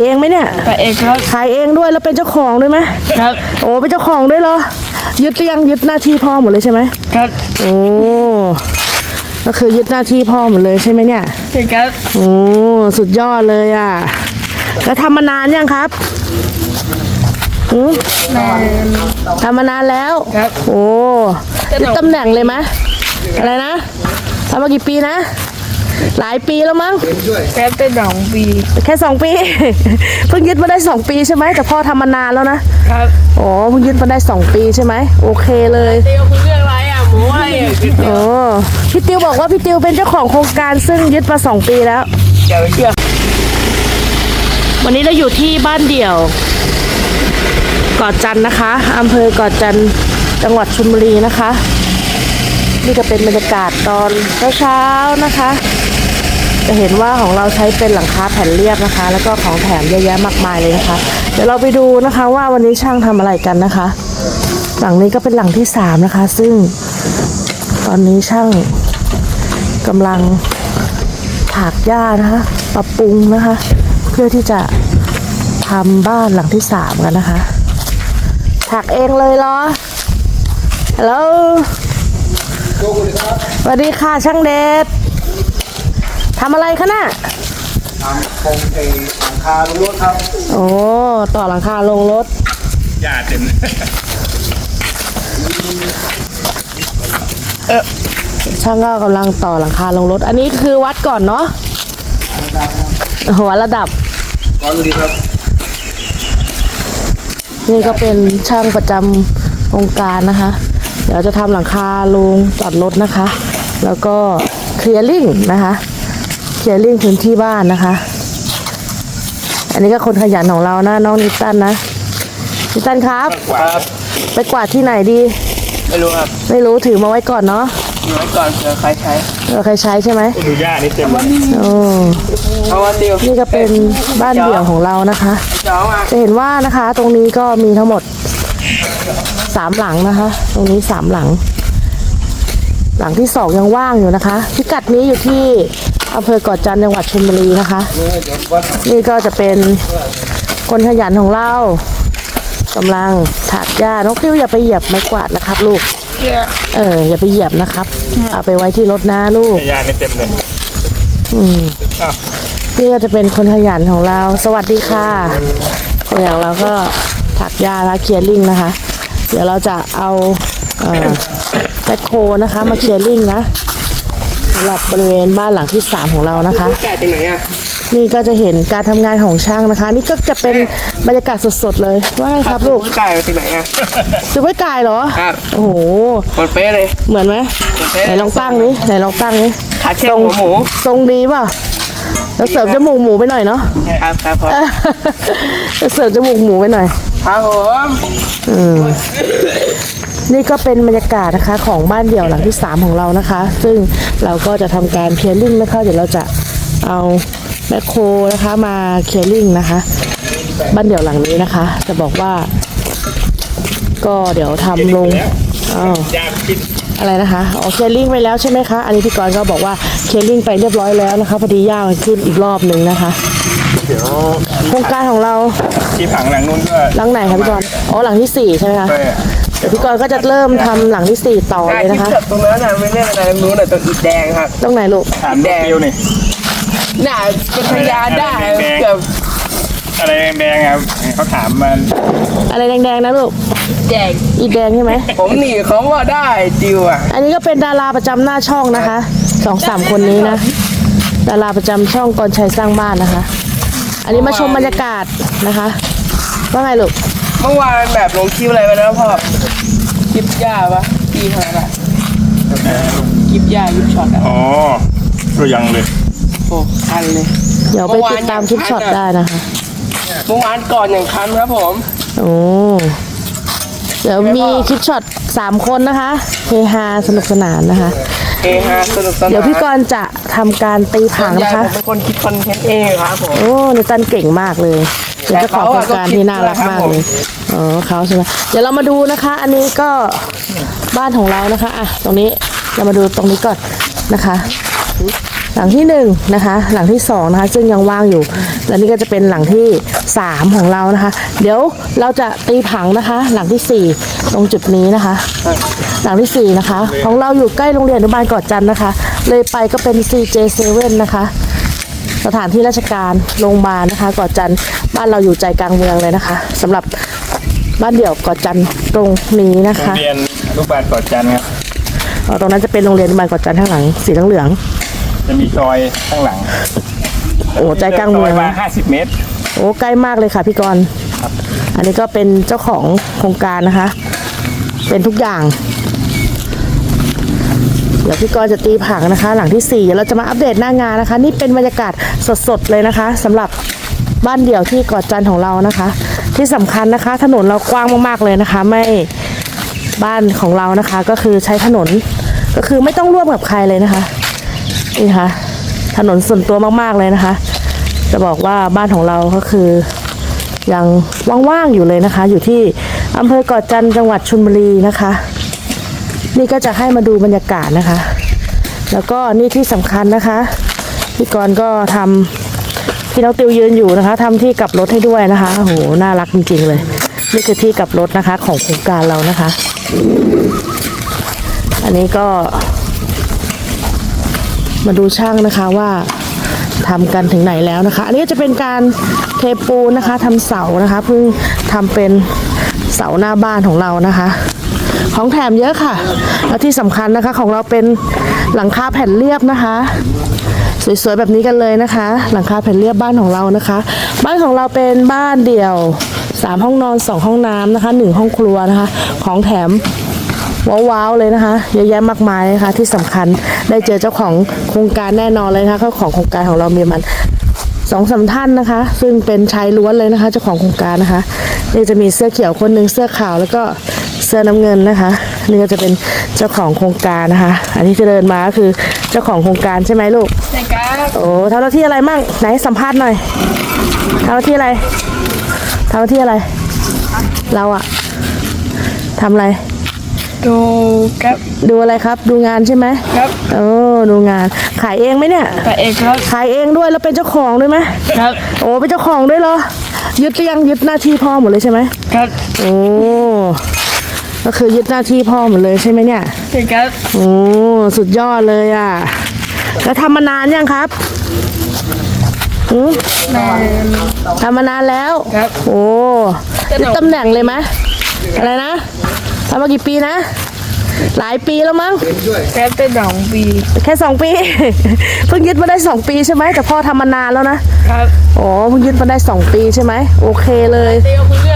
เองไหมเนี่ยไปเองครับขายเองด้วยแล้วเป็นเจ้าของด้วยไหมครับ โอ้เป็นเจ้าของด้วยเหรอยึดหรือยังยึดหน้าที่พ่อหมดเลยใช่ไหมครับโอ้ก็คือยึดหน้าที่พ่อหมดเลยใช่ไหมเนี่ยใช่ครับโอ้สุดยอดเลยอะแล้วทำมานานยังครับหืมทำมานานแล้วครับโอ้ยึดตำแหน่งเลยไหมอะไรนะทำมากี่ปีนะ หลายปีแล้วมั้งแค่เป็นสองปีแค่สองปี เพิ่งยึดมาได้สองปีใช่ไหมแต่พ่อทำมานานแล้วนะครับโอ้เพิ่งยึดมาได้สองปีใช่ไหมโอเคเลยเตียวคือเรื่องอะไรอะหมูอะไรอะโอ้พี่ติวบอกว่าพี่ติวเป็นเจ้าของโครงการซึ่งยึดมาสองปีแล้วเดี๋ยวเชื่อวันนี้เราอยู่ที่บ้านเดี่ยวเกาะจันทร์นะคะอำเภอเกาะจันทร์จังหวัดชลบุรีนะคะ นี่ก็เป็นบรรยากาศตอนเช้าๆนะคะ จะเห็นว่าของเราใช้เป็นหลังคาแผ่นเรียบนะคะ แล้วก็ของแถมเยอะแยะมากมายเลยนะคะ เดี๋ยวเราไปดูนะคะว่าวันนี้ช่างทำอะไรกันนะคะ หลังนี้ก็เป็นหลังที่สามนะคะ ซึ่งตอนนี้ช่างกำลังถากหญ้านะคะ ปรับปรุงนะคะ เพื่อที่จะทำบ้านหลังที่สามกันนะคะถากเองเลยเหรอฮัลโหลสวัสดีค่ะช่างเดช ทำอะไรคะน่ะทำโครงเอหลังคารั้วครับโอ้ต่อหลังคาลงรถหญ้าเต็มช่างก็กำลังต่อหลังคาลงรถ อันนี้คือวัดก่อนเนาะหัวระดับก้อนดูดีครับ นี่ก็เป็นช่างประจำองค์การนะคะ เดี๋ยวจะทำหลังคาลงจอดรถนะคะ แล้วก็เคลียร์ลิงนะคะเค ลียร์ลิงพื้นที่บ้านนะคะ อันนี้ก็คนขยันของเรานะน้องนิตันนะนิตันครับ ครับไปกวาดที่ไหนดี ไม่รู้ครับไม่รู้ถือมาไว้ก่อนเนาะอยู่ไว้ก่อนเผื่อใครใช้เราใครใช้ใช่ไหมดูหญ้านี่เต็มเลยโอ้เพราะว่าเตียวนี่ก็เป็นบ้านเดี่ยวของเรานะคะ จ้องอะจะเห็นว่านะคะ ตรงนี้ก็มีทั้งหมดสามหลังนะคะ ตรงนี้สามหลัง หลังที่สองยังว่างอยู่นะคะ พิกัดนี้อยู่ที่ อำเภอเกาะจันทร์จังหวัดชลบุรีนะคะ นี่ก็จะเป็นคนขยันของเรากำลังถากหญ้าน้องคิวอย่าไปเหยียบไม้กวาดนะครับลูกเอออย่าไปเหยียบนะครับ เอาไปไว้ที่รถนะลูกหญ้านี่เต็มเลยอืมอ้าวนี่ก็จะเป็นคนขยันของเรา สวัสดีค่ะคนอย่างเราก็ถักหญ้าและเคลียร์ลิงนะคะ เดี๋ยวเราจะเอาเอ่อแบคโคนะคะ มาเคลียร์ลิงนะ สำหรับบริเวณบ้านหลังที่สามของเรานะคะ แก่ที่ไหนอะนี่ก็จะเห็นการทำงานของช่างนะคะ นี่ก็จะเป็นบรรยากาศสดๆเลยว่าไงครับลูกไก่ที่ไหนอะ ซื้อไว้กายเหรอครับ โอ้โห มันเป๊ะเลย เหมือนไหมไหนลองตั้งนี้ไหนลองตั้งนี้ขาเช่งหัวหมูทรงดีเปล่ะแล้วเสริมจมูกหมูไปหน่อยเนาะ ครับครับผมจะเสริมจมูกหมูไปหน่อย ครับผมอืม นี่ก็เป็นบรรยากาศนะคะของบ้านเดี่ยวหลังที่ 3 ของเรานะคะ ซึ่งเราก็จะทำการเคลียร์ลิงนะคะเดี๋ยวเราจะเอาแมคโครนะคะมาเคลียร์ลิงนะคะ บ้านเดี่ยวหลังนี้นะคะ จะบอกว่า ก็เดี๋ยวทำลงอ้าวหญ้าปิดอะไรนะคะอ๋อเคลียร์ลิงไปแล้วใช่ไหมคะ อันนี้พี่กรณ์ก็บอกว่าเคลียร์ลิงไปเรียบร้อยแล้วนะคะพอดีย่ามันขึ้นอีกรอบหนึ่งนะคะเดี๋ยวโครงการของเราที่ผังหลังนู้นก็หลังไหนคะพี่กรณ์อ๋อหลังที่สี่ใช่ไหมคะไป เดี๋ยวพี่กรณ์ก็จะเริ่มทำหลังที่สี่ต่อไก่เลยที่นะคะ เกิดตรงนั้นน่ะไม่เรียกอะไรรู้น่ะตัวอีแดงครับตรงไหนลูก ถามลูกเดียวนี่ น่าเป็นพยานได้เกือบอะไรแดงๆครับเขาถามมันอะไรแดงๆนะลูกแดงอีแดงใช่ไหม ผมหนีเขาว่าได้จิวอะอันนี้ก็เป็นดาราประจำหน้าช่องนะคะสองสามคนนี้นะ ดาราประจำช่องกรชัยสร้างบ้านนะคะ อันนี้มาชมบรรยากาศนะคะ ว่าไงลูก เมื่อวานแบบลงคลิปอะไรไปแล้วพ่อคลิปย่าปะพี่เท่าไหร่ะคลิปย่าคลิปช็อตอะอ๋อก็ยังเลยโอ้คันเลย เดี๋ยวไปติดตามคลิปช็อตได้นะคะ เมื่อวานก่อนอย่างคันครับผม โอ้เดี๋ยวมีคลิปช็อตสามคนนะคะเฮฮาสนุกสนานนะคะเฮฮาสนุกสนานเดี๋ยวพี่กรณ์จะทำการตีผังส่วนใหญ่นะคะผมเป็นคนคิดคอนเทนต์เองครับผม โอ้นิตันเก่งมากเลย เป็นเจ้าของโครงการที่น่ารักมากเลยอ๋อเขาใช่ไหมเดี๋ยวเรามาดูนะคะ อันนี้ก็บ้านของเรานะคะอะตรงนี้เรามาดูตรงนี้ก่อนนะคะ หลังที่หนึ่งนะคะ หลังที่สองนะคะ ซึ่งยังว่างอยู่ และนี่ก็จะเป็นหลังที่สามของเรานะคะ เดี๋ยวเราจะตีผังนะคะ หลังที่สี่ตรงจุดนี้นะคะ หลังที่สี่นะคะ ของเราอยู่ใกล้โรงเรียนอนุบาลเกาะจันทร์นะคะ เลยไปก็เป็น CJ7 นะคะ สถานที่ราชการโรงพยาบาลนะคะเกาะจันทร์บ้านเราอยู่ใจกลางเมืองเลยนะคะสำหรับบ้านเดี่ยวเกาะจันทร์ตรงนี้นะโรงคะเรียนอนุบาลเกาะจันทร์ครับเอ่อตรงนั้นจะเป็นโรงเรียนอนุบาลเกาะจันทร์ข้างหลังสีเหลืองจะมีซอยข้างหลังๆโอ้ใจกลางเมืองซยมา50เมตร โอ้ใกล้มากเลยค่ะพี่กรณ์อันนี้ก็เป็นเจ้าของโครงการนะคะ เป็นทุกอย่าง เดี๋ยวพี่กรจะตีผังนะคะ หลังที่สี่เราจะมาอัปเดตหน้างานนะคะ นี่เป็นบรรยากาศสดๆเลยนะคะสำหรับบ้านเดี่ยวที่กาะจันของเรานะคะ ที่สำคัญนะคะ ถนนเรากว้างมากๆเลยนะคะ ไม่บ้านของเรานะคะ ก็คือใช้ถนนก็คือไม่ต้องร่วมกับใครเลยนะคะนี่ค่ะ ถนนส่วนตัวมากๆเลยนะคะ จะบอกว่าบ้านของเราก็คือยังว่างๆอยู่เลยนะคะ อยู่ที่อำเภอกาะจันจังหวัดชลบุรีนะคะ นี่ก็จะให้มาดูบรรยากาศนะคะ แล้วก็นี่ที่สำคัญนะคะพี่กรก็ทำที่น้องติวยืนอยู่นะคะทำที่กลับรถให้ด้วยนะคะโอ้โหน่ารักจริงๆเลยนี่คือที่กลับรถนะคะของโครงการเรานะคะ อันนี้ก็ มาดูช่างนะคะว่าทำกันถึงไหนแล้วนะคะ อันนี้จะเป็นการเทปูนนะคะทำเสานะคะเพิ่งทำเป็นเสาหน้าบ้านของเรานะคะ ของแถมเยอะค่ะ แล้วที่สำคัญนะคะของเราเป็นหลังคาแผ่นเรียบนะคะ สวยๆแบบนี้กันเลยนะคะ หลังคาแผ่นเรียบบ้านของเรานะคะ บ้านของเราเป็นบ้านเดี่ยวสามห้องนอนสองห้องน้ำนะคะหนึ่งห้องครัวนะคะ ของแถมว้าวๆเลยนะคะ เยอะแยะมากมายนะคะที่สำคัญได้เจอเจ้าของโครงการแน่นอนเลยนะคะเจ้าของโครงการของเรามีมันสองสามท่านนะคะ ซึ่งเป็นชายล้วนเลยนะคะ เจ้าของโครงการนะคะนี่จะมีเสื้อเขียวคนหนึ่งเสื้อขาวแล้วก็ เสื้อน้ำเงินนะคะ นี่ก็จะเป็นเจ้าของโครงการนะคะ อันที่จะเดินมาก็คือเจ้าของโครงการใช่ไหมลูกใช่ครับโอ้ทำหน้าที่อะไรมั่งไหนสัมภาษณ์หน่อยทำหน้าที่อะไรทำหน้าที่อะไร เราอะทำอะไรดูครับดูอะไรครับดูงานใช่ไหมครับโอ้ดูงาน ขายเองไหมเนี่ยไปเอกครับขายเองด้วยแล้วเป็นเจ้าของด้วยไหมครับโอ้เป็นเจ้าของด้วยเหรอยึดหรือยังยึดหน้าที่พ่อหมดเลยใช่ไหมครับโอ้ ก็คือยึดหน้าที่พ่อหมดเลยใช่ไหมเนี่ยใช่ครับโอ้สุดยอดเลยอะ แล้วทำมานานยังครับหืมทำมานานแล้วครับ โอ้ยึดตำแหน่งเลยไหมอะไรนะทำมากี่ปีนะ หลายปีแล้วมั้ง แค่เป็นสองปีแค่สองปี เพิ่งยึดมาได้สองปีใช่ไหมแต่พ่อทำมานานแล้วนะครับ โอ้เพิ่งยึดมาได้สองปีใช่ไหมโอเคเลยเตียวคือเรื่อง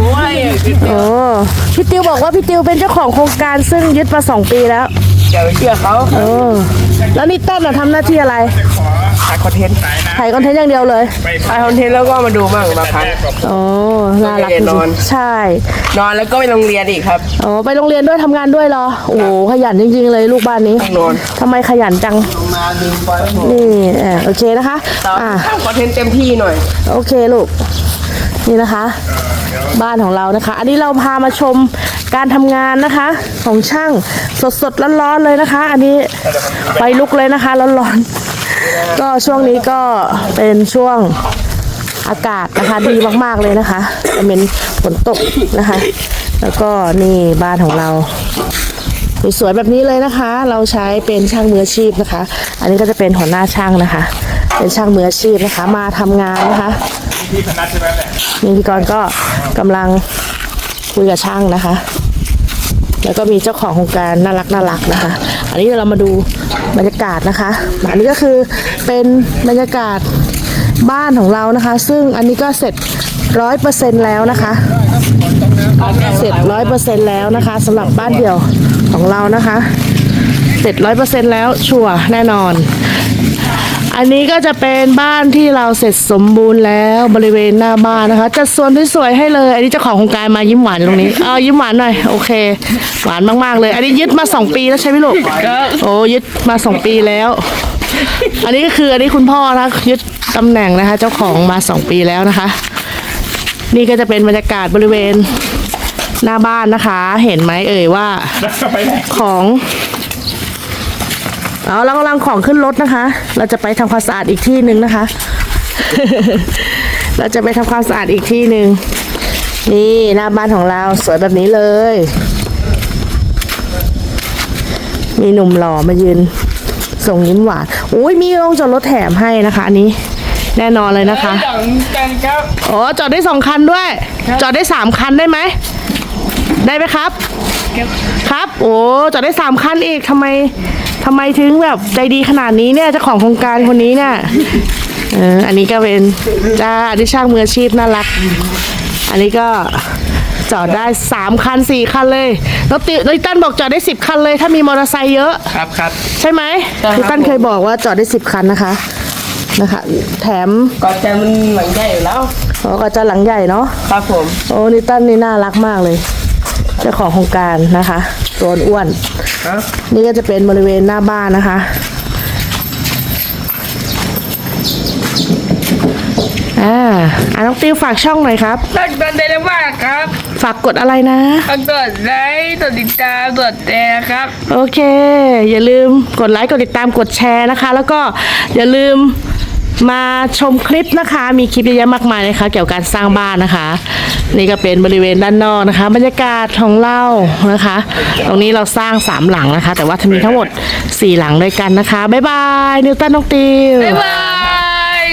โอ้พี่ติวบอกว่าพี่ติวเป็นเจ้าของโครงการซึ่งยึดมาสองปีแล้วอย่าไปเชื่อเขาโอ้แล้วนี่ต้นอะทำหน้าที่อะไรถ่ายคอนเทนต์ถ่ายคอนเทนต์อย่างเดียวเลยถ่ายคอนเทนต์แล้วก็มาดูบ้างบางครั้งโอ้น่ารักจนริองนๆใช่ นอนแล้วก็ไปโรงเรียนอีกครับโอ้ไปโรงเรียนด้วยทำงานด้วยเหรอโอ้ขยันจริง ๆ เลยลูกบ้านนี้ต้องนอนทำไมขยันจังมาดึงไปหมดนี่เออโอเคนะคะแต่อ่าทำคอนเทนต์เต็มที่หน่อย โอเคลูกนี่นะคะ บ้านของเรานะคะ อันนี้เราพามาชมการทำงานนะคะ ของช่างสดสดๆร้อนๆเลยนะคะ อันนี้ไฟลุกเลยนะคะร้อนๆก็ช่วงนี้ก็เป็นช่วงอากาศนะคะดีมากๆเลยนะคะเป็นฝนตกนะคะ แล้วก็นี่บ้านของเราสวยๆแบบนี้เลยนะคะ เราใช้เป็นช่างมืออาชีพนะคะ อันนี้ก็จะเป็นหัวหน้าช่างนะคะ เป็นช่างมืออาชีพนะคะ มาทำงานนะคะ ที่พนัสใช่ไหมเนี่ยนี่พี่กรณ์ก็กำลังคุยกับช่างนะคะ แล้วก็มีเจ้าของโครงการน่ารักน่ารักนะคะ อันนี้เดี๋ยวเรามาดูบรรยากาศนะคะ อันนี้ก็คือเป็นบรรยากาศบ้านของเรานะคะ ซึ่งอันนี้ก็เสร็จร้อยเปอร์เซ็นแล้วนะคะ เสร็จร้อยเปอร์เซ็นแล้วนะคะสำหรับบ้านเดี่ยวของเรานะคะ เสร็จร้อยเปอร์เซ็นแล้วชัวร์แน่นอน อันนี้ก็จะเป็นบ้านที่เราเสร็จสมบูรณ์แล้วบริเวณหน้าบ้านนะคะจัดส่วนที่สวยให้เลย อันนี้เจ้าของโครงการมายิ้มหวานอยู่ตรงนี้เอายิ้มหวานหน่อยโอเค หวานมากๆเลย อันนี้ยึดมาสองปีแล้วใช่ไหมลูกโอ้ยึดมาสองปีแล้ว อันนี้ก็คืออันนี้คุณพ่อนะยึดตำแหน่งนะคะ เจ้าของมาสองปีแล้วนะคะ นี่ก็จะเป็นบรรยากาศบริเวณหน้าบ้านนะคะ เห็นไหมเอ่ยว่าไปไหนของ เอาเรากำลังของขึ้นรถนะคะ เราจะไปทำความสะอาดอีกที่หนึ่งนะคะ เราจะไปทำความสะอาดอีกที่หนึ่งนี่หน้าบ้านของเราสวยแบบนี้เลย มีหนุ่มหล่อมายืน ส่งยิ้มหวานโอ้ยมีโรงจอดรถแถมให้นะคะอันนี้ แน่นอนเลยนะคะหลังกันครับอ๋อจอดได้สองคันด้วย จอดได้สามคันได้ไหมได้ไหมครับ ครับ โอ้จอดได้สามคันอีกทำไม ทำไมถึงแบบใจดีขนาดนี้เนี่ยเจ้าของโครงการคนนี้เนี่ยเอออันนี้ก็เป็นจ้าอันนี้ช่างมืออาชีพน่ารัก อันนี้ก็จอดได้สามคันสี่คันเลยรถติรถตั้นบอกจอดได้สิบคันเลย ถ้ามีมอเตอร์ไซค์เยอะ ครับครับใช่ไหมใช่ครับพี่ตั้นเคยบอกว่าจอดได้สิบคันนะคะนะคะ แถมก่อนจะมันหลังใหญ่อยู่แล้วอ๋อก็จะหลังใหญ่เนาะครับผมโอ้นิตันนี่น่ารักมากเลย เจ้าของโครงการนะคะตัวอ้วนครับนี่ก็จะเป็นบริเวณหน้าบ้านนะคะอ่าอ่าน้องติวฝากช่องหน่อยครับตัดกันได้แล้วมากครับ ฝากกดอะไรนะฝากกดไลค์กดติดตามกดแชร์ครับ โอเค อย่าลืมกดไลค์กดติดตามกดแชร์นะคะ แล้วก็อย่าลืม มาชมคลิปนะคะ มีคลิปเยอะแยะมากมายนะคะ เกี่ยวกับการสร้างบ้านนะคะ นี่ก็เป็นบริเวณด้านนอกนะคะ บรรยากาศของเรานะคะ ตรงนี้เราสร้างสามหลังนะคะ แต่ว่าจะมีทั้งหมดสี่หลังด้วยกันนะคะบ๊ายบายนิวตันน้องติวบ๊ายบาย